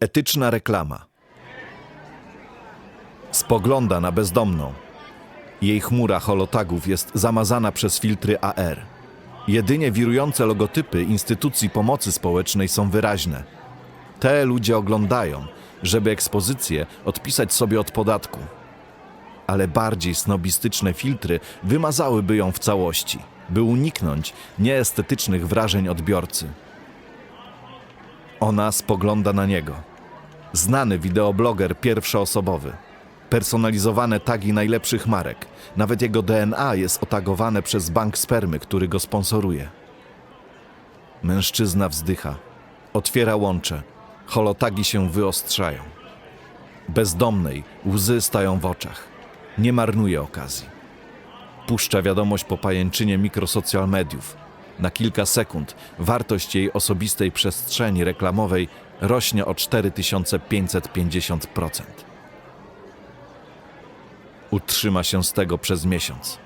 Etyczna reklama. Spogląda na bezdomną. Jej chmura holotagów jest zamazana przez filtry AR. Jedynie wirujące logotypy instytucji pomocy społecznej są wyraźne. Te ludzie oglądają, żeby ekspozycję odpisać sobie od podatku. Ale bardziej snobistyczne filtry wymazałyby ją w całości, by uniknąć nieestetycznych wrażeń odbiorcy. Ona spogląda na niego. Znany wideobloger pierwszoosobowy. Personalizowane tagi najlepszych marek. Nawet jego DNA jest otagowane przez bank spermy, który go sponsoruje. Mężczyzna wzdycha. Otwiera łącze. Holotagi się wyostrzają. Bezdomnej łzy stają w oczach. Nie marnuje okazji. Puszcza wiadomość po pajęczynie mikrosocjal mediów. Na kilka sekund wartość jej osobistej przestrzeni reklamowej rośnie o 4550%. Utrzyma się z tego przez miesiąc.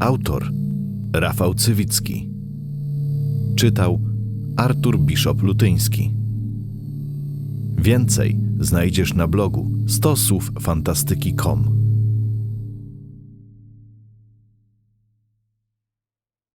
Autor Rafał Cywicki. Czytał Artur Bishop-Lutyński. Więcej znajdziesz na blogu stosówfantastyki.com.